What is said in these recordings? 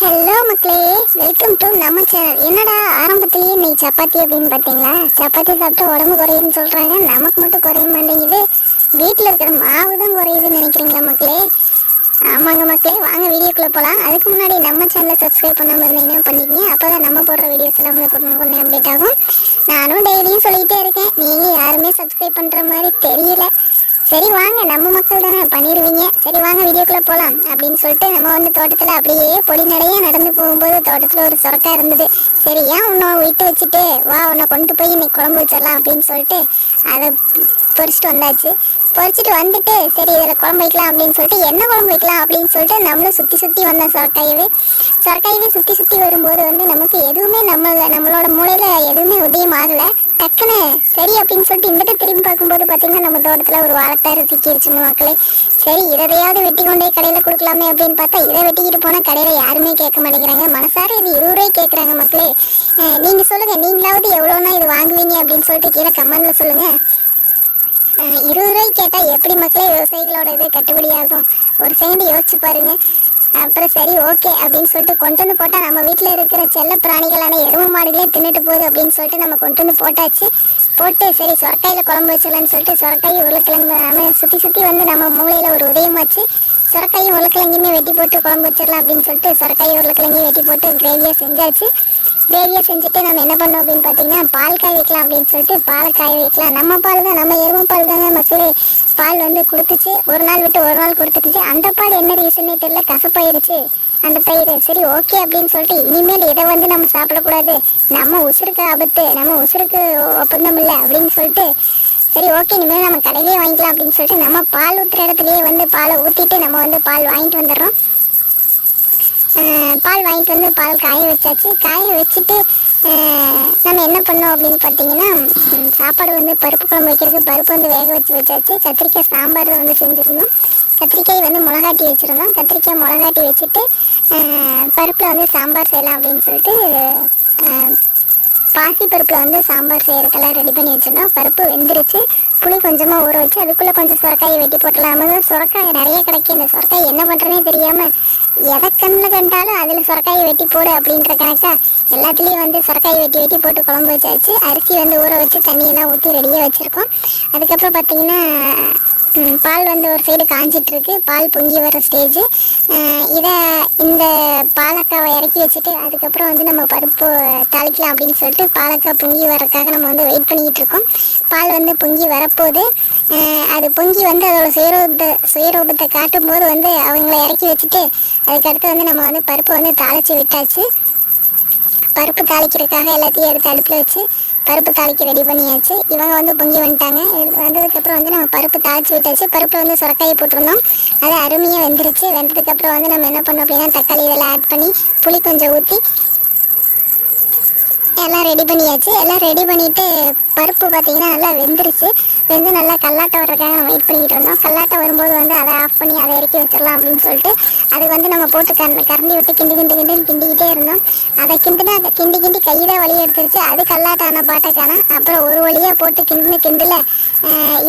Hello மக்களே. Welcome to நம்ம channel என்னடா ஆரம்பத்திலேயே இன்னைக்கு சப்பாத்தி அப்படின்னு பார்த்தீங்களா சப்பாத்தி சாப்பிட்டு உடம்பு குறையுதுன்னு சொல்கிறாங்க நமக்கு மட்டும் குறைய மாட்டேங்குது. வீட்டில் இருக்கிற மாவு தான் குறையுதுன்னு நினைக்கிறீங்களா மக்களே? ஆமாங்க மக்களே. வாங்க வீடியோக்குள்ளே போகலாம் அதுக்கு முன்னாடி நம்ம சேனலை சப்ஸ்கிரைப் பண்ணாமல் இருந்தீங்கன்னா பண்ணிக்கங்க. அப்போ தான் நம்ம போடுற வீடியோஸ் எல்லாம் உங்களுக்கு உடனே அப்டேட் ஆகும். நானும் டெய்லியும் சொல்லிக்கிட்டே இருக்கேன். நீங்கள் யாருமே சப்ஸ்கிரைப் பண்ணுற மாதிரி தெரியல. சரி வாங்க நம்ம மக்கள் தானே பண்ணிடுவீங்க சரி வாங்க வீடியோக்குள்ளே போகலாம் அப்படின்னு சொல்லிட்டு நம்ம வந்து தோட்டத்தில் அப்படியே பொடி நடையே நடந்து போகும்போது தோட்டத்தில் ஒரு சொரக்கா இருந்தது. சரி ஏன் உன்னை விட்டு வச்சுட்டு வா உன்னை கொண்டு போய் இன்னைக்கு குழம்பு வச்சிடலாம் அப்படின்னு சொல்லிட்டு அதை பொரிச்சிட்டு வந்தாச்சு. பொரிச்சிட்டு வந்துட்டு சரி இதில் குழம்பு வைக்கலாம் அப்படின்னு சொல்லிட்டு என்ன குழம்பு வைக்கலாம் அப்படின்னு சொல்லிட்டு நம்மளும் சுற்றி சுற்றி வந்தோம் சொரக்காயவே சொரக்காயவே சுற்றி சுற்றி வரும்போது வந்து நமக்கு எதுவுமே நம்ம நம்மளோட மூளையில் எதுவுமே உதயம் ஆகலை. டக்குன்னு சரி அப்படின்னு சொல்லிட்டு இங்கிட்ட திரும்பி பார்க்கும்போது பார்த்தீங்கன்னா நம்ம தோட்டத்தில் ஒரு வாழைத்தாரு சிக்கிருச்சு மக்களே. சரி இதையாவது வெட்டி கொண்டு கடையில் கொடுக்கலாமே அப்படின்னு பார்த்தா இதை வெட்டிக்கிட்டு போனால் கடையில் யாருமே கேட்க மாட்டேங்கிறாங்க. மனசார இது இருபது ரூபாய் கேட்குறாங்க மக்களே நீங்கள் சொல்லுங்கள் நீங்களாவது எவ்வளோனா இது வாங்குவீங்க அப்படின்னு சொல்லிட்டு கீழே கமெண்டில் சொல்லுங்கள் இருபது ரூபாய்க்கு கேட்டால் எப்படி மக்களே விவசாயிகளோட இது கட்டுப்படியாகும் ஒரு செகண்ட் யோசிச்சு பாருங்க. அப்புறம் சரி ஓகே அப்படின்னு சொல்லிட்டு கொண்டு வந்து போட்டால் நம்ம வீட்டில் இருக்கிற செல்ல பிராணிகளான எருமை மாடுகளே தின்னுட்டு போகுது அப்படின்னு சொல்லிட்டு நம்ம கொண்டு வந்து போட்டாச்சு. போட்டு சரி சொரக்காயில் குழம்பு வச்சிடலான்னு சொல்லிட்டு சொரக்காய் உருளைக்கிழங்கு நம்ம சுற்றி சுற்றி வந்து நம்ம மூளையில் ஒரு உதயமாச்சு சொரக்காயும் உருளைக்கிழங்குமே வெட்டி போட்டு குழம்பு வச்சிடலாம் அப்படின்னு சொல்லிட்டு சொரக்காய் உருளைக்கிழங்கையும் வெட்டி போட்டு கிரேவியாக செஞ்சாச்சு. கிரேவியை செஞ்சுட்டு நம்ம என்ன பண்ணோம் அப்படின்னு பார்த்தீங்கன்னா பால் காய வைக்கலாம் அப்படின்னு சொல்லிட்டு பால் காய வைக்கலாம். நம்ம பால் தான் நம்ம எருமை பால் தாங்க மக்களே பால் வந்து கொடுத்துச்சு. ஒரு நாள் விட்டு ஒரு நாள் கொடுத்துட்டுச்சு. அந்த பால் என்ன ரீசன்னே தெரியல கசப்பாயிருச்சு. அந்த பயிர் சரி ஓகே அப்படின்னு சொல்லிட்டு இனிமேல் இதை வந்து நம்ம சாப்பிடக்கூடாது. நம்ம உசுருக்கு ஆபத்து நம்ம உசுருக்கு ஒப்பந்தம் இல்லை அப்படின்னு சொல்லிட்டு சரி ஓகே இனிமேல் நம்ம கடையிலேயே வாங்கிக்கலாம் அப்படின்னு சொல்லிட்டு நம்ம பால் ஊற்றுற இடத்துலையே வந்து பாலை ஊற்றிட்டு நம்ம வந்து பால் வாங்கிட்டு வந்துடுறோம். பால் வாங்கிட்டு வந்து பால் காய வச்சாச்சு. காய வச்சுட்டு நம்ம என்ன பண்ணோம் அப்படின்னு பார்த்தீங்கன்னா சாப்பாடு வந்து பருப்பு குழம்பு வைக்கிறதுக்கு பருப்பு வந்து வேக வச்சு வச்சாச்சு. கத்திரிக்காய் சாம்பார் வந்து செஞ்சுருந்தோம். கத்திரிக்காய் வந்து மிளகாட்டி வச்சுருந்தோம். கத்திரிக்காய் மிளகாட்டி வச்சுட்டு பருப்பில் வந்து சாம்பார் செய்யலாம் அப்படின்னு சொல்லிட்டு பாசி பருப்பில் வந்து சாம்பார் செய்யறதுக்கெல்லாம் ரெடி பண்ணி வச்சிருந்தோம். பருப்பு வெந்துருச்சு. புளி கொஞ்சமாக ஊற வச்சு அதுக்குள்ளே கொஞ்சம் சுரக்காயை வெட்டி போட்டலாம் சுரக்காய் நிறைய கிடைக்கும் இந்த சுரக்காய் என்ன பண்ணுறதுனே தெரியாமல் எதை கண்ணில் கண்டாலும் அதில் சுரக்காயை வெட்டி போடு அப்படின்ற கணக்கா எல்லாத்துலேயும் வந்து சுரக்காயை வெட்டி வெட்டி போட்டு குழம்பு வச்சாச்சு. அரிசி வந்து ஊற வச்சு தண்ணியெல்லாம் ஊற்றி ரெடியாக வச்சுருக்கோம். அதுக்கப்புறம் பார்த்திங்கன்னா பால் வந்து ஒரு சைடு காஞ்சிட்டு இருக்கு பால் பொங்கி வர ஸ்டேஜ் இதை இந்த பாலக்காவை இறக்கி வச்சுட்டு அதுக்கப்புறம் வந்து நம்ம பருப்பு தாளிக்கலாம் அப்படின்னு சொல்லிட்டு பாலக்காய் பொங்கி வரக்காக நம்ம வந்து வெயிட் பண்ணிக்கிட்டு இருக்கோம் பால் வந்து பொங்கி வரப்போகுது. அது பொங்கி வந்து அதோட சுயரூபத்தை சுயரூபத்தை காட்டும்போது வந்து அவங்கள இறக்கி வச்சுட்டு அதுக்கடுத்து வந்து நம்ம வந்து பருப்பை வந்து தாளித்து விட்டாச்சு. பருப்பு தாளிக்கிறதுக்காக எல்லாத்தையும் எடுத்து அடுப்பில் வச்சு பருப்பு தாளிக்க ரெடி பண்ணியாச்சு. இவங்க வந்து பொங்கி வந்துட்டாங்க. இது வந்ததுக்கப்புறம் வந்து நம்ம பருப்பு தாளிச்சு விட்டாச்சு. பருப்பில் வந்து சுரக்காயை போட்டிருந்தோம். அது அருமையாக வெந்துருச்சு. வெந்ததுக்கப்புறம் வந்து நம்ம என்ன பண்ணோம் அப்படின்னா தக்காளி இதெல்லாம் ஆட் பண்ணி புளி கொஞ்சம் ஊற்றி எல்லாம் ரெடி பண்ணியாச்சு. எல்லாம் ரெடி பண்ணிவிட்டு பருப்பு பார்த்தீங்கன்னா நல்லா வெந்துருச்சு. வெந்து நல்லா கல்லாட்டை வர்றதுக்காக நம்ம வெயிட் பண்ணிக்கிட்டு இருந்தோம். கல்லாட்டை வரும்போது வந்து அதை ஆஃப் பண்ணி அதை இறக்கி வச்சிடலாம் அப்படின்னு சொல்லிட்டு அது வந்து நம்ம போட்டு கரண்டி கரண்டி விட்டு கிண்டி கிண்டு கிண்டின்னு கிண்டிக்கிட்டே இருந்தோம். அதை கிண்டுனா அதை கிண்டி கிண்டி கையில வழி எடுத்துருச்சு. அது கல்லாட்டான பாட்டைக்கான. அப்புறம் ஒரு வழியாக போட்டு கிண்டின கிண்டில்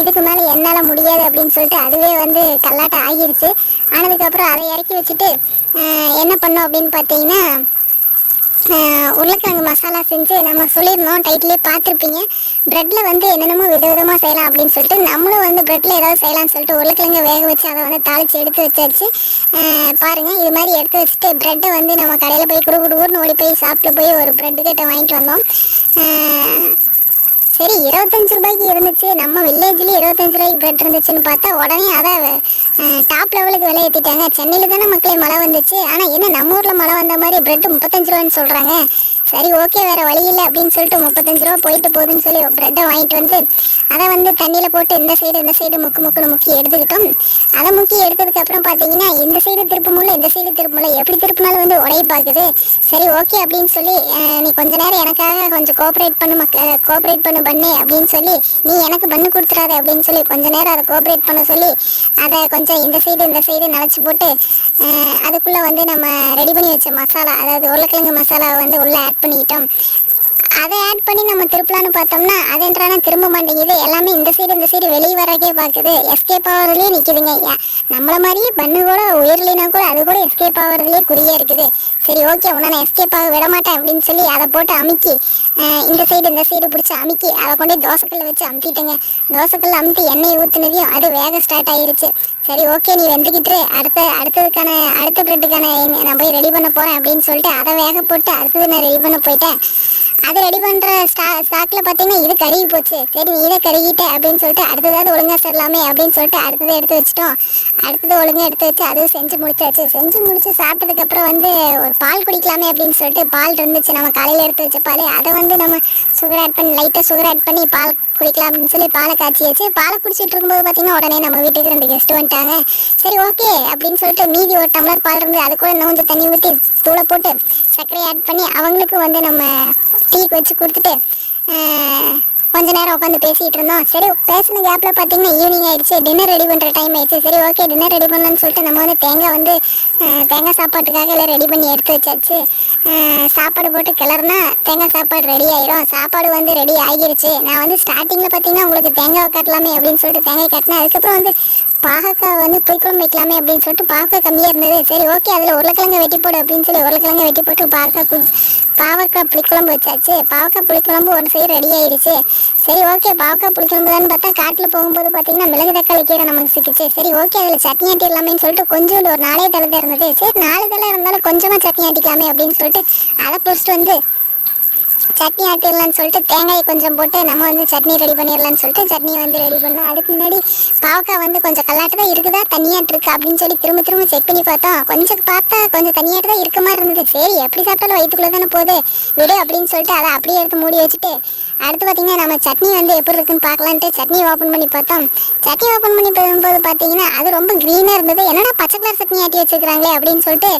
இதுக்கு மேலே என்னால் முடியாது அப்படின்னு சொல்லிட்டு அதுவே வந்து கல்லாட்டை ஆகிருச்சு. ஆனதுக்கப்புறம் அதை இறக்கி வச்சுட்டு என்ன பண்ணோம் அப்படின்னு பார்த்தீங்கன்னா உருளைக்கிழங்கு மசாலா செஞ்சு நம்ம சொல்லியிருந்தோம் டைட்டிலே பார்த்துருப்பீங்க. ப்ரெட்டில் வந்து என்னென்னமோ விதவிதமாக செய்யலாம் அப்படின்னு சொல்லிட்டு நம்மளும் வந்து ப்ரெட்டில் ஏதாவது செய்யலாம்னு சொல்லிட்டு உருளைக்கிழங்கு வேக வச்சு அதை வந்து தாளித்து எடுத்து வச்சாச்சு. பாருங்கள் இது மாதிரி எடுத்து வச்சுட்டு ப்ரெட்டை வந்து நம்ம கடையில் போய் குடு குடு ஊர்னு ஓடி போய் சாப்பிட்டு போய் ஒரு ப்ரெட்டு கிட்ட வாங்கிட்டு வந்தோம். சரி இருபத்தஞ்சு ரூபாய்க்கு இருந்துச்சு. நம்ம வில்லேஜ்லேயே இருபத்தஞ்சு ரூபாய்க்கு பிரெட் இருந்துச்சுன்னு பார்த்தா உடனே அதை டாப் லெவலுக்கு விலை ஏற்றிட்டாங்க சென்னையில் தானே மக்களே மழை வந்துச்சு. ஆனால் என்ன நம்ம ஊரில் மழை வந்த மாதிரி பிரெட் முப்பத்தஞ்சு ரூபான்னு சொல்கிறாங்க சரி ஓகே வேறு வழி இல்லை அப்படின்னு சொல்லிட்டு முப்பத்தஞ்சு ரூபா போயிட்டு போகுதுன்னு சொல்லி ப்ரெட்டை வாங்கிட்டு வந்து அதை வந்து தண்ணியில் போட்டு இந்த சைடு இந்த சைடு முக்கு முக்குன்னு முக்கி எடுத்துக்கிட்டோம். அதை முக்கி எடுத்ததுக்கப்புறம் பார்த்தீங்கன்னா இந்த சைடு திருப்ப இந்த சைடு திருப்பமுள்ள எப்படி திருப்பினாலும் வந்து உடைய பார்க்குது சரி ஓகே அப்படின்னு சொல்லி நீ கொஞ்ச நேரம் எனக்காக கொஞ்சம் கோஆப்ரேட் பண்ணு மக்க கோஆப்ரேட் பண்ணு பண்ணு அப்படின்னு சொல்லி நீ எனக்கு பண்ணு கொடுத்துறாத அப்படின்னு சொல்லி கொஞ்ச நேரம் அதை கோஆப்ரேட் பண்ண சொல்லி அதை கொஞ்சம் இந்த சைடு இந்த சைடு நினச்சி போட்டு அதுக்குள்ளே வந்து நம்ம ரெடி பண்ணி வச்ச மசாலா அதாவது உருளைக்கிழங்கு மசாலாவை வந்து உள்ளே ஆட் பண்ணிக்கிட்டோம் அதை ஆட் பண்ணி நம்ம திருப்பலான்னு பார்த்தோம்னா அது என்றான திரும்ப மாட்டேங்குது. எல்லாமே இந்த சைடு இந்த சைடு வெளியே வரக்கே பார்க்குது. எஸ்கேப் ஆகிறதுலேயே நிற்குதுங்க ஐயா. நம்மளை மாதிரியே பண்ணு கூட உயர்லினா கூட அது கூட எஸ்கேப் ஆகிறதுலேயே குறியா இருக்குது. சரி ஓகே உன்னை நான் எஸ்கேப் ஆக விட மாட்டேன் அப்படின்னு சொல்லி அதை போட்டு அமுக்கி இந்த சைடு இந்த சைடு பிடிச்சி அமுக்கி அதை கொண்டு போய் தோசைக்கல்ல வச்சு அமுத்திட்டேங்க. தோசைக்கல்ல அமுத்தி எண்ணெய் ஊற்றுனதையும் அது வேக ஸ்டார்ட் ஆயிருச்சு. சரி ஓகே நீ வெந்துக்கிட்டு அடுத்த அடுத்ததுக்கான அடுத்த பிரெட்டுக்கான நான் போய் ரெடி பண்ண போகிறேன் அப்படின்னு சொல்லிட்டு அதை வேக போட்டு அடுத்தது நான் ரெடி பண்ண போயிட்டேன். அதை ரெடி பண்ணுற ஸ்டா ஸ்டாக்கில் பார்த்தீங்கன்னா இது கருகி போச்சு. சரி நீ இதை கருகிட்ட அப்படின்னு சொல்லிட்டு அடுத்ததாவது ஒழுங்காக செல்லலாமே அப்படின்னு சொல்லிட்டு அடுத்ததை எடுத்து வச்சிட்டோம். அடுத்தது ஒழுங்காக எடுத்து வச்சு அதுவும் செஞ்சு முடிச்சாச்சு. செஞ்சு முடிச்சு சாப்பிட்டதுக்கப்புறம் வந்து ஒரு பால் குடிக்கலாமே அப்படின்னு சொல்லிட்டு பால் இருந்துச்சு. நம்ம காலையில் எடுத்து வச்ச பால். அதை வந்து நம்ம சுகர் ஆட் பண்ணி லைட்டாக சுகர் ஆட் பண்ணி பால் குடிக்கலாம் அப்படின்னு சொல்லி பாலை காய்ச்சி வச்சு பாலை குடிச்சிட்டு இருக்கும்போது பார்த்தீங்கன்னா உடனே நம்ம வீட்டுக்கு ரெண்டு கெஸ்ட் வந்துட்டாங்க. சரி ஓகே அப்படின்னு சொல்லிட்டு மீதி ஒரு டம்ளர் பால் இருந்து அது கூட இன்னும் கொஞ்சம் தண்ணி ஊற்றி தூளை போட்டு சர்க்கரை ஆட் பண்ணி அவங்களுக்கும் வந்து நம்ம டீக்கு வச்சு கொடுத்துட்டு கொஞ்ச நேரம் உட்காந்து பேசிகிட்டு இருந்தோம். சரி பேசின கேப்பில் பார்த்தீங்கன்னா ஈவினிங் ஆயிடுச்சு. டின்னர் ரெடி பண்ணுற டைம் ஆயிடுச்சு. சரி ஓகே டின்னர் ரெடி பண்ணலாம்னு சொல்லிட்டு நம்ம வந்து தேங்காய் வந்து தேங்காய் சாப்பாட்டுக்காக எல்லாம் ரெடி பண்ணி எடுத்து வச்சாச்சு. சாப்பாடு போட்டு கிளறுனா தேங்காய் சாப்பாடு ரெடி ஆயிரும். சாப்பாடு வந்து ரெடி ஆகிருச்சு. நான் வந்து ஸ்டார்டிங்கில் பார்த்தீங்கன்னா உங்களுக்கு தேங்காய் கட்டலாமே அப்படின்னு சொல்லிட்டு தேங்காய் கட்டினேன். அதுக்கப்புறம் வந்து பாகக்காய் வந்து புளிக்குழம்பு வைக்கலாமே அப்படின்னு சொல்லிட்டு பாகக்காய் கம்மியாக இருந்தது. சரி ஓகே அதில் உருளைக்கிழங்கு வெட்டி போடு அப்படின்னு சொல்லி உருளைக்கிழங்கு வெட்டி போட்டு பாகக்காய் கு- பாவக்காய் புளிக்குழம்பு வச்சாச்சு. பாவக்காய் புளிக்குழம்பு ஒரு சைடு ரெடி ஆயிடுச்சு. சரி ஓகே பாவக்காய் புளிக்குழம்பு தான் பார்த்தா காட்டில் போகும்போது பார்த்தீங்கன்னா மிளகு தக்காளி கீரை நமக்கு சிக்கிச்சு. சரி ஓகே அதில் சட்னி ஆட்டிடலாமேன்னு சொல்லிட்டு கொஞ்சோண்டு ஒரு நாளே தலை இருந்தது சரி நாலு தலை இருந்தாலும் கொஞ்சமாக சட்னி ஆட்டிக்கலாமே அப்படின்னு சொல்லிட்டு அதை பிடிச்சிட்டு வந்து சட்னி ஆட்டிடலாம்னு சொல்லிட்டு தேங்காயை கொஞ்சம் போட்டு நம்ம வந்து சட்னி ரெடி பண்ணிடலாம்னு சொல்லிட்டு சட்னி வந்து ரெடி பண்ணோம். அதுக்கு முன்னாடி பாவக்காய் வந்து கொஞ்சம் கல்லாட்டு தான் இருக்குதா? தனியாட்டு இருக்கு? அப்படின்னு சொல்லி திரும்ப திரும்ப செக் பண்ணி பார்த்தோம். கொஞ்சம் பார்த்தா கொஞ்சம் தனியாட்டு தான் இருக்க மாதிரி இருந்தது. சரி எப்படி சாப்பிட்டாலும் வயிற்றுக்குள்ளே தானே போகுது. விடு அப்படின்னு சொல்லிட்டு அதை அப்படியே எடுத்து மூடி வச்சுட்டு அடுத்து பார்த்தீங்கன்னா நம்ம சட்னி வந்து எப்படி இருக்குன்னு பார்க்கலான்ட்டு சட்னி ஓப்பன் பண்ணி பார்த்தோம். சட்னி ஓப்பன் பண்ணி போகும்போது பார்த்தீங்கன்னா அது ரொம்ப க்ரீனாக இருந்தது. என்னடா பச்சை கலர் சட்னி ஆட்டி வச்சிருக்காங்களே அப்படின்னு சொல்லிட்டு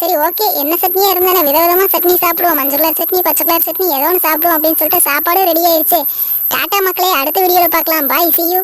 சரி ஓகே என்ன சட்னியாக இருந்தாலும் விதவிதமாக சட்னி சாப்பிடுவோம். மஞ்சள் கலர் சட்னி பச்சை கலர் சட்னி ஏதோ ஒன்று சாப்பிடுவோம் அப்படின்னு சொல்லிட்டு சாப்பாடும் ரெடி ஆயிடுச்சு. டாட்டா மக்களே அடுத்த வீடியோவில் பார்க்கலாம். பாய் சி யூ